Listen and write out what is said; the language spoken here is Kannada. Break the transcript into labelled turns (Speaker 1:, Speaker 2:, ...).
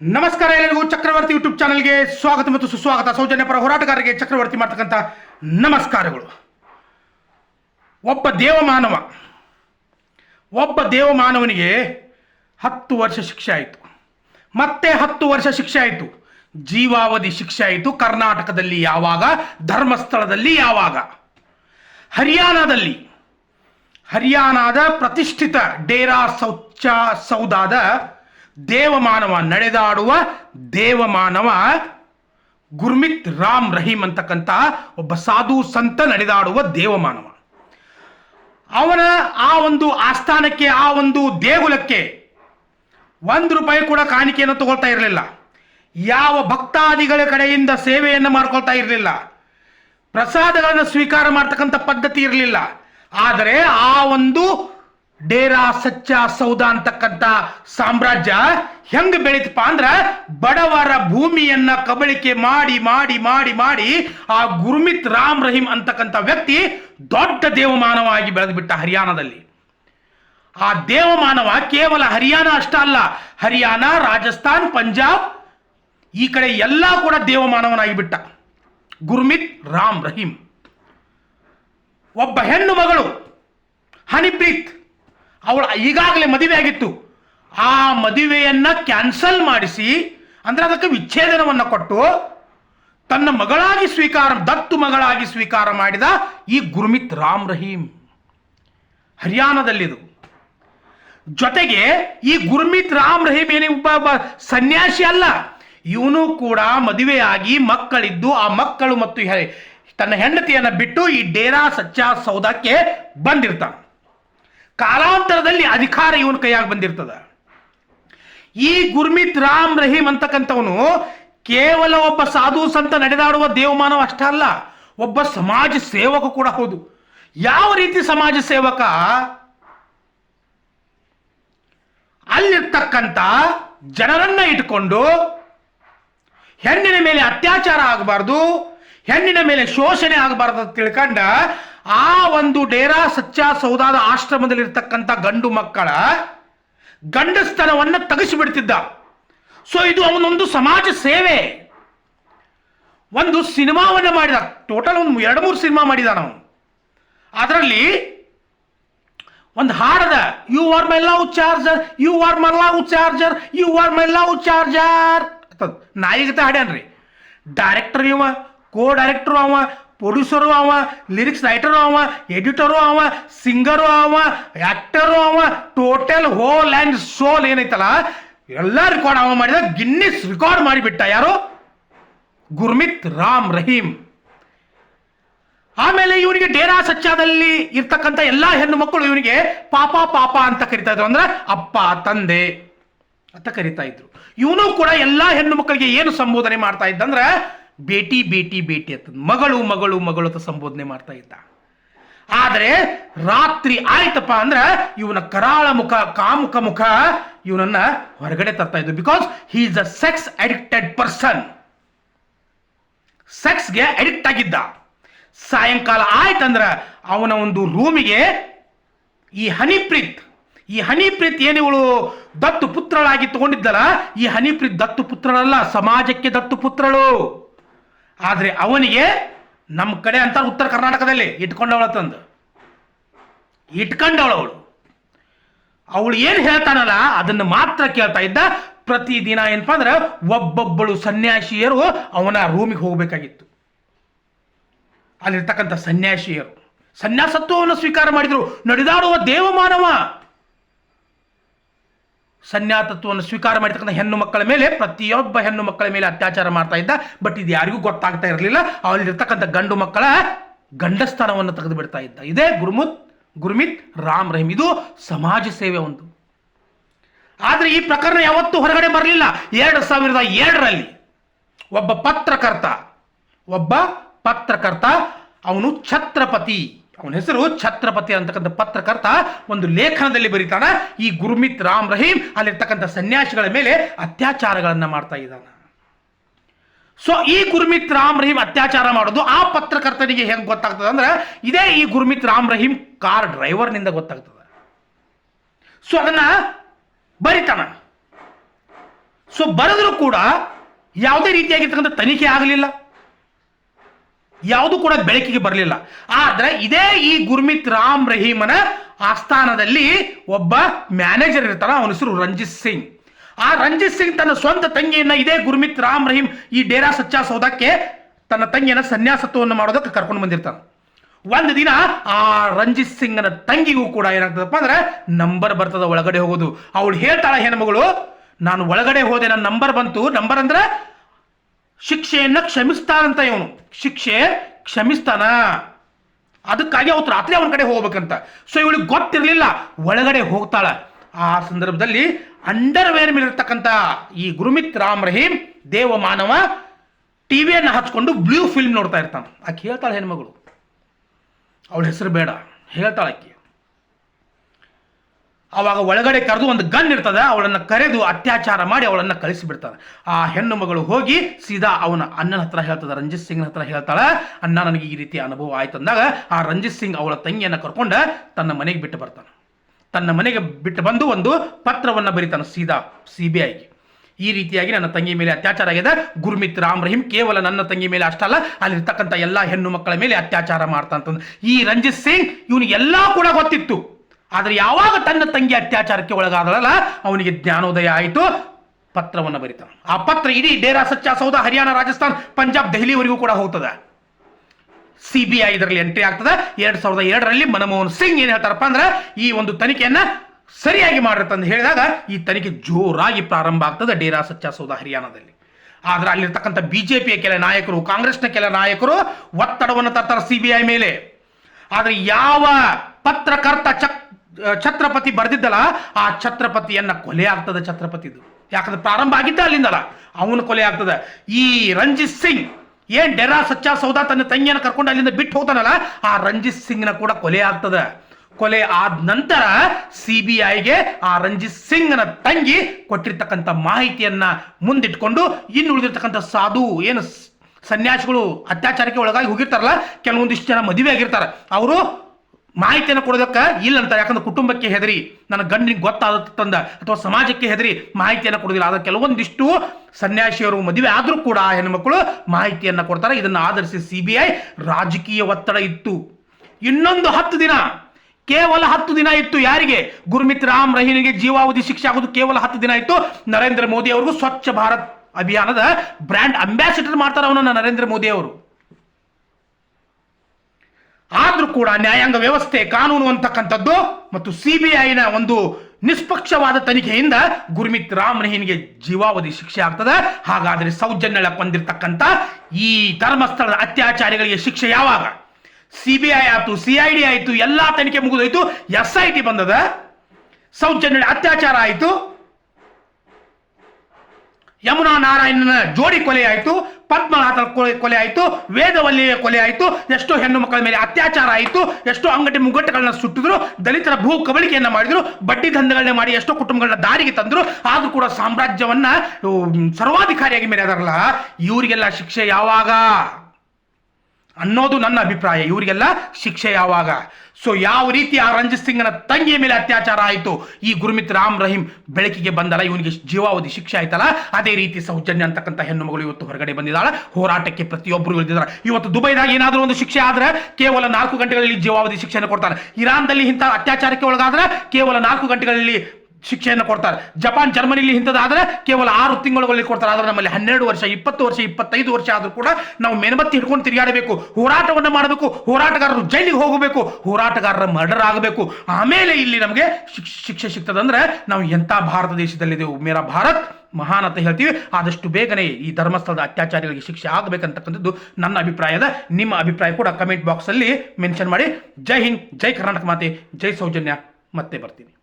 Speaker 1: ನಮಸ್ಕಾರ ಎಲ್ಲರಿಗೂ ಚಕ್ರವರ್ತಿ ಯೂಟ್ಯೂಬ್ ಚಾನಲ್ಗೆ ಸ್ವಾಗತ ಮತ್ತು ಸುಸ್ವಾಗತ. ಸೌಜನ್ಯ ಪರ ಹೋರಾಟಗಾರರಿಗೆ ಚಕ್ರವರ್ತಿ ಮಾಡ್ತಕ್ಕಂಥ ನಮಸ್ಕಾರಗಳು. ಒಬ್ಬ ದೇವಮಾನವ ಒಬ್ಬ ದೇವಮಾನವನಿಗೆ ಹತ್ತು ವರ್ಷ ಶಿಕ್ಷೆ ಆಯಿತು. ಮತ್ತೆ ಹತ್ತು ವರ್ಷ ಶಿಕ್ಷೆ ಆಯಿತು. ಜೀವಾವಧಿ ಶಿಕ್ಷೆ ಆಯಿತು. ಕರ್ನಾಟಕದಲ್ಲಿ ಯಾವಾಗ? ಧರ್ಮಸ್ಥಳದಲ್ಲಿ ಯಾವಾಗ? ಹರಿಯಾಣದಲ್ಲಿ. ಹರಿಯಾಣದ ಪ್ರತಿಷ್ಠಿತ ಡೇರಾ ಸೌಚ ಸೌದಾದ ದೇವಮಾನವ ನಡೆದಾಡುವ ದೇವಮಾನವ ಗುರ್ಮಿತ್ ರಾಮ್ ರಹೀಂ ಅಂತಕ್ಕಂಥ ಒಬ್ಬ ಸಾಧು ಸಂತ ನಡೆದಾಡುವ ದೇವಮಾನವ. ಅವನ ಆ ಒಂದು ಆಸ್ಥಾನಕ್ಕೆ, ಆ ಒಂದು ದೇಗುಲಕ್ಕೆ ಒಂದು ರೂಪಾಯಿ ಕೂಡ ಕಾಣಿಕೆಯನ್ನು ತಗೊಳ್ತಾ ಇರಲಿಲ್ಲ. ಯಾವ ಭಕ್ತಾದಿಗಳ ಕಡೆಯಿಂದ ಸೇವೆಯನ್ನು ಮಾಡ್ಕೊಳ್ತಾ ಇರಲಿಲ್ಲ. ಪ್ರಸಾದಗಳನ್ನು ಸ್ವೀಕಾರ ಮಾಡ್ತಕ್ಕಂಥ ಪದ್ಧತಿ ಇರಲಿಲ್ಲ. ಆದರೆ ಆ ಒಂದು ಡೇರಾ ಸಚ್ಚ ಸೌದ ಅಂತಕ್ಕಂಥ ಸಾಮ್ರಾಜ್ಯ ಹೆಂಗ್ ಬೆಳೀತಪ್ಪ ಅಂದ್ರ ಬಡವರ ಭೂಮಿಯನ್ನ ಕಬಳಿಕೆ ಮಾಡಿ ಮಾಡಿ ಮಾಡಿ ಮಾಡಿ ಆ ಗುರುಮಿತ್ ರಾಮ್ ರಹೀಂ ಅಂತಕ್ಕಂಥ ವ್ಯಕ್ತಿ ದೊಡ್ಡ ದೇವಮಾನವ ಆಗಿ ಬೆಳೆದ್ಬಿಟ್ಟ ಹರಿಯಾಣದಲ್ಲಿ. ಆ ದೇವಮಾನವ ಕೇವಲ ಹರಿಯಾಣ ಅಷ್ಟ ಅಲ್ಲ, ಹರಿಯಾಣ, ರಾಜಸ್ಥಾನ್, ಪಂಜಾಬ್ ಈ ಕಡೆ ಎಲ್ಲ ಕೂಡ ದೇವಮಾನವನಾಗಿ ಬಿಟ್ಟ ಗುರ್ಮಿತ್ ರಾಮ್ ರಹೀಂ. ಒಬ್ಬ ಹೆಣ್ಣು ಮಗಳು ಹನಿಪ್ರೀತ್. ಅವಳು ಈಗಾಗಲೇ ಮದುವೆ ಆಗಿತ್ತು. ಆ ಮದುವೆಯನ್ನು ಕ್ಯಾನ್ಸಲ್ ಮಾಡಿಸಿ, ಅಂದ್ರೆ ಅದಕ್ಕೆ ವಿಚ್ಛೇದನವನ್ನು ಕೊಟ್ಟು, ತನ್ನ ಮಗಳಾಗಿ ಸ್ವೀಕಾರ, ದತ್ತು ಮಗಳಾಗಿ ಸ್ವೀಕಾರ ಮಾಡಿದ ಈ ಗುರುಮಿತ್ ರಾಮ್ ರಹೀಂ. ಹರಿಯಾಣದಲ್ಲಿದು. ಜೊತೆಗೆ ಈ ಗುರ್ಮಿತ್ ರಾಮ್ ರಹೀಂ ಏನೇ ಒಬ್ಬ ಸನ್ಯಾಸಿ ಅಲ್ಲ, ಇವನು ಕೂಡ ಮದುವೆಯಾಗಿ ಮಕ್ಕಳಿದ್ದು, ಆ ಮಕ್ಕಳು ಮತ್ತು ತನ್ನ ಹೆಂಡತಿಯನ್ನ ಬಿಟ್ಟು ಈ ಡೇರಾ ಸಚ್ಚಾ ಸೌದಕ್ಕೆ ಬಂದಿರ್ತಾನೆ. ಕಾಲಾಂತರದಲ್ಲಿ ಅಧಿಕಾರ ಇವನ ಕೈಯಾಗಿ ಬಂದಿರ್ತದ. ಈ ಗುರ್ಮಿತ್ ರಾಮ್ ರಹೀಂ ಅಂತಕ್ಕಂಥವನು ಕೇವಲ ಒಬ್ಬ ಸಾಧು ಸಂತ ನಡೆದಾಡುವ ದೇವಮಾನವ ಅಷ್ಟೇ ಅಲ್ಲ, ಒಬ್ಬ ಸಮಾಜ ಸೇವಕ ಕೂಡ ಹೌದು. ಯಾವ ರೀತಿ ಸಮಾಜ ಸೇವಕ? ಅಲ್ಲಿರ್ತಕ್ಕಂಥ ಜನರನ್ನ ಇಟ್ಕೊಂಡು ಹೆಣ್ಣಿನ ಮೇಲೆ ಅತ್ಯಾಚಾರ ಆಗಬಾರ್ದು, ಹೆಣ್ಣಿನ ಮೇಲೆ ಶೋಷಣೆ ಆಗಬಾರ್ದು ಅಂತ ತಿಳ್ಕೊಂಡ ಆ ಒಂದು ಡೇರಾ ಸಚ್ಚಾ ಸೌದಾದ ಆಶ್ರಮದಲ್ಲಿರ್ತಕ್ಕಂಥ ಗಂಡು ಮಕ್ಕಳ ಗಂಡಸ್ತನವನ್ನು ತಗಸಿಬಿಡ್ತಿದ್ದ. ಸೊ ಇದು ಅವನೊಂದು ಸಮಾಜ ಸೇವೆ. ಒಂದು ಸಿನಿಮಾವನ್ನ ಮಾಡಿದ. ಟೋಟಲ್ ಒಂದು ಎರಡು ಮೂರು ಸಿನಿಮಾ ಮಾಡಿದ ನಾವು ಅದರಲ್ಲಿ ಒಂದು ಹಾಡದ you are my love charger you are my love charger you are my love charger ನಾಯಿಗತೆ ಹಾಡ್ಯಾನ್ರಿ. ಡೈರೆಕ್ಟರ್ ಇವ ಕೋ ಡೈರೆಕ್ಟರ್ ಅವ ಪ್ರೊಡ್ಯೂಸರು ಅವ ಲಿರಿಕ್ಸ್ ರೈಟರು ಅವ ಎಡಿಟರು ಅವ ಸಿಂಗರು ಅವ ಆಕ್ಟರು ಅವ ಟೋಟಲ್ ಹೋಲ್ ಆ್ಯಂಡ್ ಸೋಲ್ ಏನೈತಲ್ಲ ಎಲ್ಲ ರೆಕಾರ್ಡ್ ಅವ ಮಾಡಿದ ಗಿನ್ನಿಸ್ ರೆಕಾರ್ಡ್ ಮಾಡಿಬಿಟ್ಟ ಯಾರು? ಗುರ್ಮಿತ್ ರಾಮ್ ರಹೀಮ್ ಆಮೇಲೆ ಇವನಿಗೆ ಡೇರಾ ಸಚ್ಚಾದಲ್ಲಿ ಇರ್ತಕ್ಕಂಥ ಎಲ್ಲ ಹೆಣ್ಣು ಮಕ್ಕಳು ಇವನಿಗೆ ಪಾಪ ಪಾಪ ಅಂತ ಕರಿತಾ ಇದ್ರು. ಅಂದ್ರೆ ಅಪ್ಪ, ತಂದೆ ಅಂತ ಕರಿತಾ ಇದ್ರು. ಇವನು ಕೂಡ ಎಲ್ಲಾ ಹೆಣ್ಣು ಮಕ್ಕಳಿಗೆ ಏನು ಸಂಬೋಧನೆ ಮಾಡ್ತಾ ಇದ್ದ ಅಂದ್ರೆ ಬೇಟಿ ಬೇಟಿ ಬೇಟಿ ಅಂತ ಮಗಳು ಮಗಳು ಮಗಳು ಅಂತ ಸಂಬೋಧನೆ ಮಾಡ್ತಾ ಇದ್ದ. ಆದರೆ ರಾತ್ರಿ ಆಯ್ತಪ್ಪ ಅಂದ್ರೆ ಇವನ ಕರಾಳ ಮುಖ ಕಾಮುಖ ಮುಖ ಇವನನ್ನ ಹೊರಗಡೆ ತರ್ತಾ ಇದ್ದು. Because he is a sex addicted person ಸೆಕ್ಸ್ಗೆ addict ಆಗಿದ್ದ. ಸಾಯಂಕಾಲ ಆಯ್ತಂದ್ರ ಅವನ ಒಂದು ರೂಮಿಗೆ ಈ ಹನಿಪ್ರೀತ್ ಈ ಹನಿಪ್ರೀತ್ ಏನು ಇವಳು ದತ್ತು ಪುತ್ರಳಾಗಿ ತಗೊಂಡಿದ್ದಲ್ಲ, ಈ ಹನಿಪ್ರೀತ್ ದತ್ತು ಪುತ್ರಳಲ್ಲ, ಸಮಾಜಕ್ಕೆ ದತ್ತು ಪುತ್ರಳು. ಆದ್ರೆ ಅವನಿಗೆ ನಮ್ಮ ಕಡೆ ಅಂತ ಉತ್ತರ ಕರ್ನಾಟಕದಲ್ಲಿ ಇಟ್ಕೊಂಡವಳ ತಂದು. ಇಟ್ಕೊಂಡವಳವಳು ಅವಳು. ಏನು ಹೇಳ್ತಾನಲ್ಲ, ಅದನ್ನು ಮಾತ್ರ ಕೇಳ್ತಾ ಇದ್ದ, ಪ್ರತಿದಿನ ಏನಪ್ಪ ಅಂದ್ರೆ ಒಬ್ಬೊಬ್ಬಳು ಸನ್ಯಾಸಿಯರು ಅವನ ರೂಮಿಗೆ ಹೋಗಬೇಕಾಗಿತ್ತು. ಅಲ್ಲಿರ್ತಕ್ಕಂಥ ಸನ್ಯಾಸಿಯರು. ಸನ್ಯಾಸತ್ವವನ್ನು ಸ್ವೀಕಾರ ಮಾಡಿದ್ರು. ನಡೆದಾಡುವ ದೇವಮಾನವ. ಸನ್ಯಾಸತ್ವವನ್ನು ಸ್ವೀಕಾರ ಮಾಡಿರ್ತಕ್ಕಂಥ ಹೆಣ್ಣು ಮಕ್ಕಳ ಮೇಲೆ, ಪ್ರತಿಯೊಬ್ಬ ಹೆಣ್ಣು ಮಕ್ಕಳ ಮೇಲೆ ಅತ್ಯಾಚಾರ ಮಾಡ್ತಾ ಇದ್ದ ಬಟ್ ಇದು ಯಾರಿಗೂ ಗೊತ್ತಾಗ್ತಾ ಇರಲಿಲ್ಲ. ಅವಲ್ಲಿರ್ತಕ್ಕಂಥ ಗಂಡು ಮಕ್ಕಳ ಗಂಡಸ್ಥಾನವನ್ನು ತೆಗೆದು ಬಿಡ್ತಾ ಇದ್ದ. ಇದೇ ಗುರುಮುತ್, ಗುರುಮಿತ್, ರಾಮ್ ರಹೀಮ್. ಇದು ಸಮಾಜ ಸೇವೆ ಒಂದು. ಆದರೆ ಈ ಪ್ರಕರಣ ಯಾವತ್ತೂ ಹೊರಗಡೆ ಬರಲಿಲ್ಲ. ಎರಡು ಸಾವಿರದ ಎರಡರಲ್ಲಿ ಒಬ್ಬ ಪತ್ರಕರ್ತ ಒಬ್ಬ ಪತ್ರಕರ್ತ, ಅವನು ಛತ್ರಪತಿ. ಅವನ ಹೆಸರು ಛತ್ರಪತಿ ಅಂತಕ್ಕಂಥ ಪತ್ರಕರ್ತ ಒಂದು ಲೇಖನದಲ್ಲಿ ಬರೀತಾನ, ಈ ಗುರುಮಿತ್ ರಾಮ್ ರಹೀಂ ಅಲ್ಲಿರ್ತಕ್ಕಂಥ ಸನ್ಯಾಸಿಗಳ ಮೇಲೆ ಅತ್ಯಾಚಾರಗಳನ್ನ ಮಾಡ್ತಾ ಇದ್ದಾನ. ಸೊ ಈ ಗುರುಮಿತ್ ರಾಮ್ ರಹೀಂ ಅತ್ಯಾಚಾರ ಮಾಡೋದು ಆ ಪತ್ರಕರ್ತನಿಗೆ ಹೆಂಗ್ ಗೊತ್ತಾಗ್ತದೆ ಅಂದ್ರೆ, ಇದೇ ಈ ಗುರುಮಿತ್ ರಾಮ್ ರಹೀಂ ಕಾರ್ ಡ್ರೈವರ್ನಿಂದ ಗೊತ್ತಾಗ್ತದೆ. ಸೊ ಅದನ್ನ ಬರಿತಾನ. ಸೊ ಬರೆದರೂ ಕೂಡ ಯಾವುದೇ ರೀತಿಯಾಗಿರ್ತಕ್ಕಂಥ ತನಿಖೆ ಆಗಲಿಲ್ಲ. ಯಾವುದು ಕೂಡ ಬೆಳಕಿಗೆ ಬರಲಿಲ್ಲ. ಆದ್ರೆ ಇದೇ ಈ ಗುರ್ಮಿತ್ ರಾಮ್ ರಹೀಮನ ಆಸ್ಥಾನದಲ್ಲಿ ಒಬ್ಬ ಮ್ಯಾನೇಜರ್ ಇರ್ತಾನ, ಅವನ ಹೆಸರು ರಂಜಿತ್ ಸಿಂಗ್. ಆ ರಂಜಿತ್ ಸಿಂಗ್ ತನ್ನ ಸ್ವಂತ ತಂಗಿಯನ್ನ ಇದೇ ಗುರ್ಮಿತ್ ರಾಮ್ ರಹೀಮ್ ಈ ಡೇರಾ ಸಚ್ಚಾ ಸೌದಕ್ಕೆ ತನ್ನ ತಂಗಿಯನ್ನ ಸನ್ಯಾಸತ್ವವನ್ನು ಮಾಡೋದಕ್ಕೆ ಕರ್ಕೊಂಡು ಬಂದಿರ್ತಾನೆ. ಒಂದು ದಿನ ಆ ರಂಜಿತ್ ಸಿಂಗ್ನ ತಂಗಿಗೂ ಕೂಡ ಏನಾಗ್ತದಪ್ಪ ಅಂದ್ರೆ ನಂಬರ್ ಬರ್ತದ ಒಳಗಡೆ ಹೋಗೋದು. ಅವಳು ಹೇಳ್ತಾಳ ಹೆಣ್ಮಗಳು ನಾನು ಒಳಗಡೆ ಹೋದೆ, ನನ್ನ ನಂಬರ್ ಬಂತು. ನಂಬರ್ ಅಂದ್ರೆ ಶಿಕ್ಷೆಯನ್ನ ಕ್ಷಮಿಸ್ತಾನಂತ ಇವನು. ಶಿಕ್ಷೆ ಕ್ಷಮಿಸ್ತಾನ? ಅದಕ್ಕಾಗಿ ಅವತ್ತು ರಾತ್ರಿ ಅವನ ಕಡೆ ಹೋಗ್ಬೇಕಂತ. ಸೊ ಇವಳಿಗೆ ಗೊತ್ತಿರಲಿಲ್ಲ. ಒಳಗಡೆ ಹೋಗ್ತಾಳ. ಆ ಸಂದರ್ಭದಲ್ಲಿ ಅಂಡರ್ವೇರ್ ಮೇಲೆ ಇರ್ತಕ್ಕಂಥ ಈ ಗುರುಮಿತ್ ರಾಮ್ ರಹೀಮ್ ದೇವ ಮಾನವ ಟಿವಿಯನ್ನು ಹಚ್ಕೊಂಡು ಬ್ಲೂ ಫಿಲ್ಮ್ ನೋಡ್ತಾ ಇರ್ತಾನೆ. ಆಕೆ ಹೇಳ್ತಾಳೆ ಹೆಣ್ಮಗಳು. ಅವಳ ಹೆಸರು ಬೇಡ. ಹೇಳ್ತಾಳೆ ಆಕೆ. ಅವಾಗ ಒಳಗಡೆ ಕರೆದು ಒಂದು ಗನ್ ಇರ್ತದೆ, ಅವಳನ್ನು ಕರೆದು ಅತ್ಯಾಚಾರ ಮಾಡಿ ಅವಳನ್ನು ಕಳಿಸಿಬಿಡ್ತಾರೆ ಆ ಹೆಣ್ಣು ಮಗಳು ಹೋಗಿ ಸೀದಾ ಅವನ ಅಣ್ಣನ ಹತ್ರ ಹೇಳ್ತದೆ, ರಂಜಿತ್ ಸಿಂಗ್ನ ಹತ್ರ ಹೇಳ್ತಾಳೆ, ಅಣ್ಣ, ನನಗೆ ಈ ರೀತಿ ಅನುಭವ ಆಯ್ತು ಅಂದಾಗ ಆ ರಂಜಿತ್ ಸಿಂಗ್ ಅವಳ ತಂಗಿಯನ್ನು ಕರ್ಕೊಂಡು ತನ್ನ ಮನೆಗೆ ಬಿಟ್ಟು ಬರ್ತಾನೆ. ತನ್ನ ಮನೆಗೆ ಬಿಟ್ಟು ಬಂದು ಒಂದು ಪತ್ರವನ್ನು ಬರೀತಾನೆ ಸೀದಾ ಸಿ ಬಿ ಐಗೆ. ಈ ರೀತಿಯಾಗಿ ನನ್ನ ತಂಗಿ ಮೇಲೆ ಅತ್ಯಾಚಾರ ಆಗಿದೆ. ಗುರುಮಿತ್ ರಾಮ್ ರಹೀಂ ಕೇವಲ ನನ್ನ ತಂಗಿ ಮೇಲೆ ಅಷ್ಟಲ್ಲ ಅಲ್ಲಿರ್ತಕ್ಕಂಥ ಎಲ್ಲ ಹೆಣ್ಣು ಮಕ್ಕಳ ಮೇಲೆ ಅತ್ಯಾಚಾರ ಮಾಡ್ತಾ ಅಂತಂದು. ಈ ರಂಜಿತ್ ಸಿಂಗ್, ಇವನಿಗೆಲ್ಲ ಕೂಡ ಗೊತ್ತಿತ್ತು. ಆದರೆ ಯಾವಾಗ ತನ್ನ ತಂಗಿ ಅತ್ಯಾಚಾರಕ್ಕೆ ಒಳಗಾದಳಲ್ಲ, ಅವನಿಗೆ ಜ್ಞಾನೋದಯ ಆಯಿತು. ಪತ್ರವನ್ನು ಬರೀತಾನೆ. ಆ ಪತ್ರ ಇಡೀ ಡೇರಾ ಸಚ್ಚಾ ಸೌದ ಹರಿಯಾಣ ರಾಜಸ್ಥಾನ್ ಪಂಜಾಬ್ ದೆಹಲಿವರೆಗೂ ಕೂಡ ಹೋಗ್ತದೆ. ಸಿ ಬಿ ಐ ಇದರಲ್ಲಿ ಎಂಟ್ರಿ ಆಗ್ತದೆ. ಎರಡು ಸಾವಿರದ ಎರಡರಲ್ಲಿ ಮನಮೋಹನ್ ಸಿಂಗ್ ಏನು ಹೇಳ್ತಾರಪ್ಪ ಅಂದ್ರೆ, ಈ ಒಂದು ತನಿಖೆಯನ್ನ ಸರಿಯಾಗಿ ಮಾಡಿರ್ತಂದು ಹೇಳಿದಾಗ, ಈ ತನಿಖೆ ಜೋರಾಗಿ ಪ್ರಾರಂಭ ಆಗ್ತದೆ ಡೇರಾ ಸಚ್ಚಾ ಸೌಧ ಹರಿಯಾಣದಲ್ಲಿ. ಆದ್ರೆ ಅಲ್ಲಿರ್ತಕ್ಕಂಥ ಬಿಜೆಪಿಯ ಕೆಲ ನಾಯಕರು, ಕಾಂಗ್ರೆಸ್ನ ಕೆಲ ನಾಯಕರು ಒತ್ತಡವನ್ನು ತರ್ತಾರೆ ಸಿ ಬಿ ಐ ಮೇಲೆ. ಆದ್ರೆ ಯಾವ ಪತ್ರಕರ್ತ ಚಕ್ ಛತ್ರಪತಿ ಬರೆದಿದ್ದಲ್ಲ, ಆ ಛತ್ರಪತಿಯನ್ನ ಕೊಲೆ ಆಗ್ತದೆ ಛತ್ರಪತಿದು. ಯಾಕಂದ್ರೆ ಪ್ರಾರಂಭ ಆಗಿದ್ದ ಅಲ್ಲಿಂದಲ್ಲ, ಅವನು ಕೊಲೆ ಆಗ್ತದೆ. ಈ ರಂಜಿತ್ ಸಿಂಗ್, ಏನ್ ಡೆರಾ ಸಚ್ಚಾ ಸೌದಾ ತನ್ನ ತಂಗಿಯನ್ನು ಕರ್ಕೊಂಡು ಅಲ್ಲಿಂದ ಬಿಟ್ಟು ಹೋಗ್ತಾನಲ್ಲ ಆ ರಂಜಿತ್ ಸಿಂಗ್ನ ಕೂಡ ಕೊಲೆ ಆಗ್ತದೆ. ಕೊಲೆ ಆದ ನಂತರ ಸಿ ಬಿ ಐಗೆ ಆ ರಂಜಿತ್ ಸಿಂಗ್ನ ತಂಗಿ ಕೊಟ್ಟಿರ್ತಕ್ಕಂಥ ಮಾಹಿತಿಯನ್ನ ಮುಂದಿಟ್ಕೊಂಡು, ಇನ್ನು ಉಳಿದಿರ್ತಕ್ಕಂಥ ಸಾಧು, ಏನು ಸನ್ಯಾಸಿಗಳು ಅತ್ಯಾಚಾರಕ್ಕೆ ಒಳಗಾಗಿ ಹೋಗಿರ್ತಾರಲ್ಲ, ಕೆಲವೊಂದಿಷ್ಟು ಜನ ಮದುವೆ ಆಗಿರ್ತಾರೆ. ಅವರು ಮಾಹಿತಿಯನ್ನು ಕೊಡೋದಕ್ಕೆ ಇಲ್ಲ ಅಂತಾರೆ ಯಾಕಂದ್ರೆ ಕುಟುಂಬಕ್ಕೆ ಹೆದರಿ, ನನ್ನ ಗಂಡಿಗೆ ಗೊತ್ತಾದಂದ ಅಥವಾ ಸಮಾಜಕ್ಕೆ ಹೆದರಿ ಮಾಹಿತಿಯನ್ನು ಕೊಡೋದಿಲ್ಲ ಆದ್ರೆ ಕೆಲವೊಂದಿಷ್ಟು ಸನ್ಯಾಸಿಯರು ಮದುವೆ ಆದರೂ ಕೂಡ ಹೆಣ್ಮಕ್ಳು ಮಾಹಿತಿಯನ್ನು ಕೊಡ್ತಾರೆ. ಇದನ್ನು ಆಧರಿಸಿ ಸಿ ಬಿ ಐ ರಾಜಕೀಯ ಒತ್ತಡ ಇತ್ತು. ಇನ್ನೊಂದು ಹತ್ತು ದಿನ, ಕೇವಲ ಹತ್ತು ದಿನ ಇತ್ತು ಯಾರಿಗೆ? ಗುರುಮಿತ್ ರಾಮ್ ರಹೀನಿಗೆ ಜೀವಾವಧಿ ಶಿಕ್ಷೆ ಆಗೋದು ಕೇವಲ ಹತ್ತು ದಿನ ಇತ್ತು. ನರೇಂದ್ರ ಮೋದಿ ಅವ್ರಿಗೂ ಸ್ವಚ್ಛ ಭಾರತ್ ಅಭಿಯಾನದ ಬ್ರ್ಯಾಂಡ್ ಅಂಬಾಸಿಡರ್ ಮಾಡ್ತಾರೆ ಅವನನ್ನು ನರೇಂದ್ರ ಮೋದಿ ಅವರು. ಆದ್ರೂ ಕೂಡ ನ್ಯಾಯಾಂಗ ವ್ಯವಸ್ಥೆ, ಕಾನೂನು ಅಂತಕ್ಕಂಥದ್ದು ಮತ್ತು ಸಿಬಿಐನ ಒಂದು ನಿಷ್ಪಕ್ಷವಾದ ತನಿಖೆಯಿಂದ ಗುರ್ಮಿತ್ ರಾಮ್ ರಹೀನ್ಗೆ ಜೀವಾವಧಿ ಶಿಕ್ಷೆ ಆಗ್ತದೆ. ಹಾಗಾದ್ರೆ ಸೌಜನ್ಯಳ ಬಂದಿರತಕ್ಕಂಥ ಈ ಧರ್ಮಸ್ಥಳದ ಅತ್ಯಾಚಾರಿಗಳಿಗೆ ಶಿಕ್ಷೆ ಯಾವಾಗ? ಸಿಬಿಐ ಆಯ್ತು, ಸಿಐಡಿ ಆಯಿತು, ಎಲ್ಲಾ ತನಿಖೆ ಮುಗಿದೋಯ್ತು, ಎಸ್ ಐ ಟಿ ಬಂದದ. ಸೌಜನ್ಯ ಅತ್ಯಾಚಾರ ಆಯಿತು. ಯಮುನಾ ನಾರಾಯಣನ ಜೋಡಿ ಕೊಲೆ ಆಯಿತು ಪದ್ಮನಾಥ ಕೊಲೆ ಆಯಿತು, ವೇದವಲ್ಲಿಯ ಕೊಲೆ ಆಯಿತು, ಎಷ್ಟೋ ಹೆಣ್ಣು ಮಕ್ಕಳ ಮೇಲೆ ಅತ್ಯಾಚಾರ ಆಯಿತು, ಎಷ್ಟೋ ಅಂಗಡಿ ಮುಗ್ಗಟ್ಟುಗಳನ್ನ ಸುಟ್ಟಿದ್ರು, ದಲಿತರ ಭೂ ಕಬಳಿಕೆಯನ್ನ ಮಾಡಿದ್ರು, ಬಡ್ಡಿ ದಂಧೆಗಳನ್ನೇ ಮಾಡಿ ಎಷ್ಟೋ ಕುಟುಂಬಗಳನ್ನ ದಾರಿಗೆ ತಂದ್ರು, ಆದ್ರೂ ಕೂಡ ಸಾಮ್ರಾಜ್ಯವನ್ನ ಸರ್ವಾಧಿಕಾರಿಯಾಗಿ ಮೇಲೆ ಮೆರೆದಾರಲ್ಲ ಇವರಿಗೆಲ್ಲ ಶಿಕ್ಷೆ ಯಾವಾಗ? ಅನ್ನೋದು ನನ್ನ ಅಭಿಪ್ರಾಯ. ಇವರಿಗೆಲ್ಲ ಶಿಕ್ಷೆ ಯಾವಾಗ? ಸೊ ಯಾವ ರೀತಿ ಆ ರಂಜಿತ್ ಸಿಂಗ್ನ ತಂಗಿಯ ಮೇಲೆ ಅತ್ಯಾಚಾರ ಆಯಿತು? ಈ ಗುರುಮಿತ್ ರಾಮ್ ರಹೀಂ ಬೆಳಕಿಗೆ ಬಂದಲ್ಲ, ಇವನಿಗೆ ಜೀವಾವಧಿ ಶಿಕ್ಷೆ ಆಯ್ತಲ್ಲ? ಅದೇ ರೀತಿ ಸೌಜನ್ಯ ಅಂತಕ್ಕಂಥ ಹೆಣ್ಣು ಮಗಳು ಇವತ್ತು ಹೊರಗಡೆ ಬಂದಿದ್ದಾಳೆ. ಹೋರಾಟಕ್ಕೆ ಪ್ರತಿಯೊಬ್ಬರು ಇಳಿದಿದ್ದಾರೆ. ಇವತ್ತು ದುಬೈದಾಗ ಏನಾದರೂ ಒಂದು ಶಿಕ್ಷೆ ಆದರೆ ಕೇವಲ ನಾಲ್ಕು ಗಂಟೆಗಳಲ್ಲಿ ಜೀವಾವಧಿ ಶಿಕ್ಷೆಯನ್ನು ಕೊಡ್ತಾರೆ. ಇರಾನ್ದಲ್ಲಿ ಇಂಥ ಅತ್ಯಾಚಾರಕ್ಕೆ ಒಳಗಾದ್ರೆ ಕೇವಲ ನಾಲ್ಕು ಗಂಟೆಗಳಲ್ಲಿ ಶಿಕ್ಷೆಯನ್ನು ಕೊಡ್ತಾರೆ. ಜಪಾನ್, ಜರ್ಮನಿಲಿ ಇಂಥದ್ದಾದರೆ ಕೇವಲ ಆರು ತಿಂಗಳುಗಳಲ್ಲಿ ಕೊಡ್ತಾರೆ. ಆದರೆ ನಮ್ಮಲ್ಲಿ ಹನ್ನೆರಡು ವರ್ಷ, ಇಪ್ಪತ್ತು ವರ್ಷ, ಇಪ್ಪತ್ತೈದು ವರ್ಷ ಆದರೂ ಕೂಡ ನಾವು ಮೆನಬತ್ತಿ ಹಿಡ್ಕೊಂಡು ತಿರುಗಾಡಬೇಕು. ಹೋರಾಟವನ್ನು ಮಾಡಬೇಕು. ಹೋರಾಟಗಾರರು ಜೈಲಿಗೆ ಹೋಗಬೇಕು. ಹೋರಾಟಗಾರರ ಮರ್ಡರ್ ಆಗಬೇಕು. ಆಮೇಲೆ ಇಲ್ಲಿ ನಮಗೆ ಶಿಕ್ಷ- ಸಿಗ್ತದಂದ್ರೆ ನಾವು ಎಂಥ ಭಾರತ ದೇಶದಲ್ಲಿದೆವು ಮೇರಾ ಭಾರತ್ ಮಹಾನ್ ಅಂತ ಹೇಳ್ತೀವಿ. ಆದಷ್ಟು ಬೇಗನೆ ಈ ಧರ್ಮಸ್ಥಳದ ಅತ್ಯಾಚಾರಿಗಳಿಗೆ ಶಿಕ್ಷೆ ಆಗಬೇಕಂತಕ್ಕಂಥದ್ದು ನನ್ನ ಅಭಿಪ್ರಾಯದ. ನಿಮ್ಮ ಅಭಿಪ್ರಾಯ ಕೂಡ ಕಮೆಂಟ್ ಬಾಕ್ಸಲ್ಲಿ ಮೆನ್ಷನ್ ಮಾಡಿ. ಜೈ ಹಿಂದ್, ಜೈ ಕರ್ನಾಟಕ ಮಾತೆ, ಜೈ ಸೌಜನ್ಯ. ಮತ್ತೆ ಬರ್ತೀನಿ.